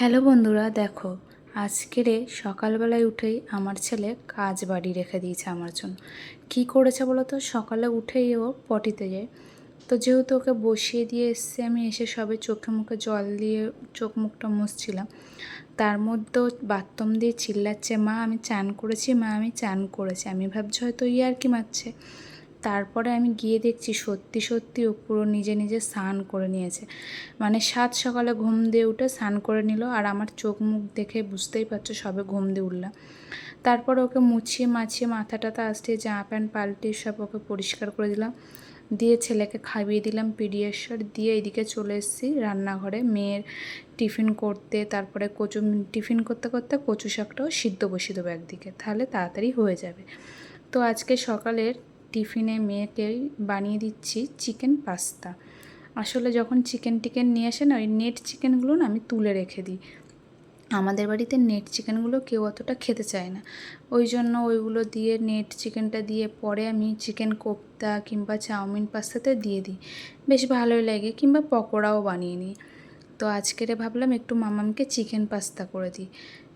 Hello বন্ধুরা, দেখো, আজকেরে সকালবেলায় উঠেই আমার ছেলে কাজ বাড়ি রেখে দিয়েছে আমার জন্য। কি করেছে বলো তো? সকালে উঠেই ও পটিতে যায়। তো যেহেতু ওকে বসিয়ে দিয়ে এসছে, আমি এসে সবে চোখে মুখে জল দিয়ে চোখ মুখটা মুছছিলাম। তার মধ্যেও বাথরুম দিয়ে চিল্লাচ্ছে, মা, আমি চান করেছি, মা, আমি চান করেছি। আমি ভাবছি হয়তো ইয়ার কি মারছে। তারপরে আমি গিয়ে দেখছি সত্যি সত্যি ও পুরো নিজে নিজে স্নান করে নিয়েছে। মানে সাত সকালে ঘুম দিয়ে উঠে স্নান করে নিল আর আমার চোখ মুখ দেখে বুঝতেই পারছ সবে ঘুম দিয়ে উঠলাম। তারপর ওকে মুছিয়ে মাছিয়ে মাথা টাথা আসতে জামা প্যান্ট পাল্টে সব ওকে পরিষ্কার করে দিলাম। দিয়ে ছেলেকে খাইয়ে দিলাম পিডিয়াশ্বর দিয়ে এদিকে চলে এসেছি রান্নাঘরে। মেয়ের টিফিন করতে, তারপরে কচু টিফিন করতে করতে কচু শাকটাও সিদ্ধ বসিয়ে দেবো একদিকে। তাহলে তাড়াতাড়ি হয়ে যাবে। তো আজকে সকালের টিফিনে মেয়েকে বানিয়ে দিচ্ছি চিকেন পাস্তা। আসলে যখন চিকেন টিকেন নিয়ে আসে না, ওই নেট চিকেনগুলো না আমি তুলে রেখে দিই। আমাদের বাড়িতে নেট চিকেনগুলো কেউ অতটা খেতে চায় না। ওই জন্য ওইগুলো দিয়ে, নেট চিকেনটা দিয়ে পরে আমি চিকেন কোপ্তা কিংবা চাউমিন পাস্তাতে দিয়ে দিই। বেশ ভালোই লাগে, কিংবা পকোড়াও বানিয়ে নিই। তো আজকেরে ভাবলাম একটু মামামকে চিকেন পাস্তা করে দিই।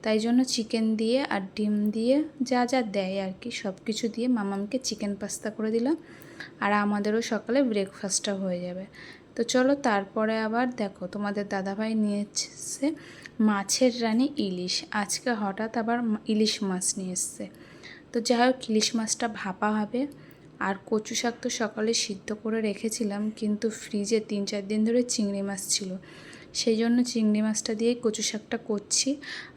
তাই জন্য চিকেন দিয়ে আর ডিম দিয়ে যা যা দেয় আর কি সব কিছু দিয়ে মামামকে চিকেন পাস্তা করে দিলাম। আর আমাদেরও সকালে ব্রেকফাস্টটা হয়ে যাবে। তো চলো তারপরে আবার দেখো, তোমাদের দাদাভাই নিয়েছে মাছের রানী ইলিশ। আজকে হঠাৎ আবার ইলিশ মাছ নিয়ে এসছে। তো যাই হোক, ইলিশ মাছটা ভাপা হবে। আর কচু শাক তো সকালে সিদ্ধ করে রেখেছিলাম, কিন্তু ফ্রিজে তিন চার দিন ধরে চিংড়ি মাছ ছিল। সেই জন্য চিংড়ি মাছটা দিয়ে কচু শাকটা করছি।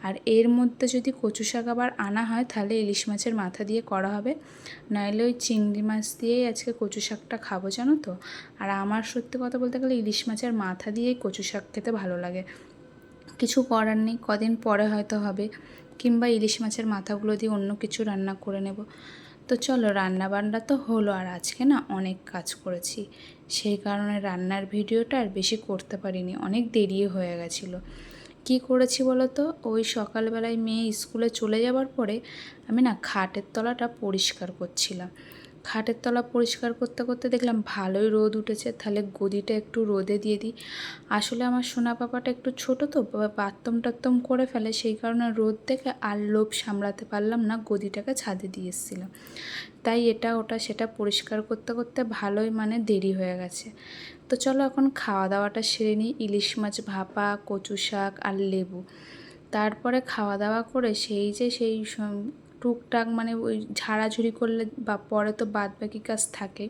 আর এর মধ্যে যদি কচু শাক আবার আনা হয়, তাহলে ইলিশ মাছের মাথা দিয়ে করা হবে। নাহলে ওই চিংড়ি মাছ দিয়েই আজকে কচু শাকটা খাব, জানো তো? আর আমার সত্যি কথা বলতে গেলে ইলিশ মাছের মাথা দিয়েই কচু শাক খেতে ভালো লাগে। কিছু করার নেই, কদিন পরে হয়তো হবে। কিংবা ইলিশ মাছের মাথাগুলো দিয়ে অন্য কিছু রান্না করে নেব। তো চলো রান্না বান্না তো হলো, আর আজকে না অনেক কাজ করেছি। সেই কারণে রান্নার ভিডিওটা আর বেশি করতে পারিনি, অনেক দেরি হয়ে গেছিল। কি করেছি বলো তো ওই সকালবেলায় মেয়ে স্কুলে চলে যাওয়ার পরে আমি না খাটের তলাটা পরিষ্কার করছিলাম। খাটের তলা পরিষ্কার করতে করতে দেখলাম ভালোই রোদ উঠেছে। তাহলে গদিটা একটু রোদে দিয়ে দিই। আসলে আমার সোনা পাপাটা একটু ছোট তো বাথরুম টাত্তম করে ফেলে। সেই কারণে রোদ দেখে আর লোভ সামলাতে পারলাম না, গদিটাকে ছাদে দিয়ে এসেছিলাম। তাই এটা, ওটা, সেটা পরিষ্কার করতে করতে ভালোই মানে দেরি হয়ে গেছে। তো চলো এখন খাওয়া দাওয়াটা সেরে নিই। ইলিশ মাছ ভাপা, কচু শাক আর লেবু। তারপরে খাওয়া দাওয়া করে সেই যে সেই টুকটাক মানে ওই ঝাড়াঝুড়ি করলে বা পরে তো বাদ বাকি কাজ থাকে,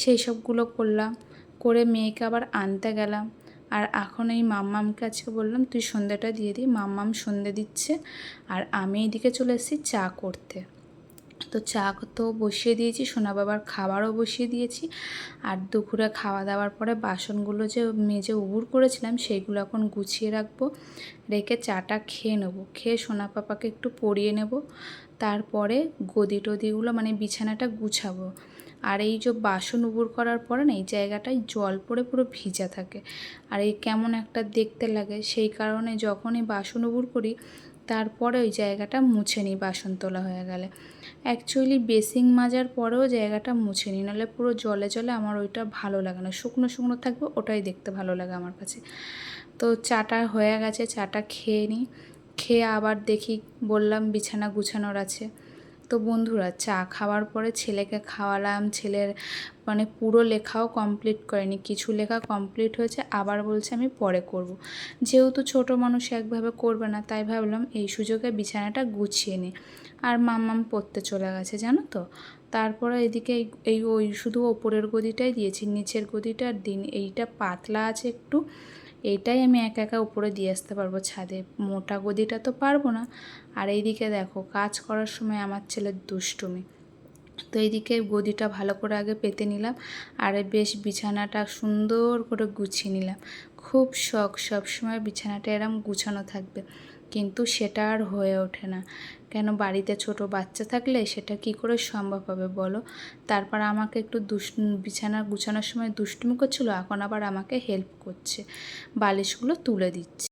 সেই সবগুলো করলাম, করে মেয়েকে আবার আনতে গেলাম। আর এখন এই মাম্মামকে আজকে বললাম, তুই সন্ধ্যাটা দিয়ে দিই মাম্মাম সন্ধ্যে দিচ্ছে, আর আমি এদিকে চলে এসেছি চা করতে। তো চা তো বসিয়ে দিয়েছি, সোনা বাবার খাবারও বসিয়ে দিয়েছি। আর দুপুরে খাওয়া দাওয়ার পরে বাসনগুলো যে মেজে উবুর করেছিলাম, সেইগুলো এখন গুছিয়ে রাখব, রেখে চাটা খেয়ে নেব। খেয়ে সোনা পাপাকে একটু পরিয়ে নেব, তারপরে গদি টদিগুলো মানে বিছানাটা গুছাবো। আর এই যে বাসন উবুর করার পরে না, এই জায়গাটায় জল পড়ে পুরো ভিজা থাকে। আর এই কেমন একটা দেখতে লাগে, সেই কারণে যখনই বাসন উবুর করি তারপরে ওই জায়গাটা মুছে নিই, বাসন তোলা হয়ে গেলে। অ্যাকচুয়ালি বেসিং মাজার পরেও জায়গাটা মুছে নিই, নাহলে পুরো জলে জলে আমার ওইটা ভালো লাগে না। শুকনো শুকনো থাকবে, ওটাই দেখতে ভালো লাগে আমার কাছে। তো চাটা হয়ে গেছে, চাটা খেয়ে নিই। খেয়ে আবার দেখি, বললাম বিছানা গুছানোর আছে। তো বন্ধুরা চা খাওয়ার পরে ছেলেকে খাওয়ালাম। ছেলের মানে পুরো লেখাও কমপ্লিট করেনি। কিছু লেখা কমপ্লিট হয়েছে, আবার বলছে আমি পরে করব। যেহেতু ছোট মানুষ একভাবে করবে না, তাই ভাবলাম এই সুযোগে বিছানাটা গুছিয়ে নিই আর মাম্মাম পড়তে চলে গেছে, জানো তো? তারপরে এদিকে এই ওই শুধু ওপরের গদিটাই দিয়েছি, নিচের গদিটার দিন, এইটা পাতলা আছে একটু। এইটাই আমি একা একা উপরে দিয়ে আসতে পারব ছাদে। মোটা গদিটা তো পারব না। আর এইদিকে দেখো, কাজ করার সময় আমার ছেলের দুষ্টুমি। তো এইদিকে গদিটা ভালো করে আগে পেতে নিলাম আর বেশ বিছানাটা সুন্দর করে গুছিয়ে নিলাম। খুব শখ সবসময় বিছানাটা এরম গুছানো থাকবে, কিন্তু সেটা আর হয়ে ওঠে না। কেন বাড়িতে ছোট বাচ্চা থাকলে সেটা কি করে সম্ভব হবে বলো? তারপর আমাকে একটু দুষ, বিছানা গুছানোর সময় দুষ্টুমি করছিল, এখন আবার আমাকে হেল্প করছে। বালিশগুলো তুলে দিচ্ছে।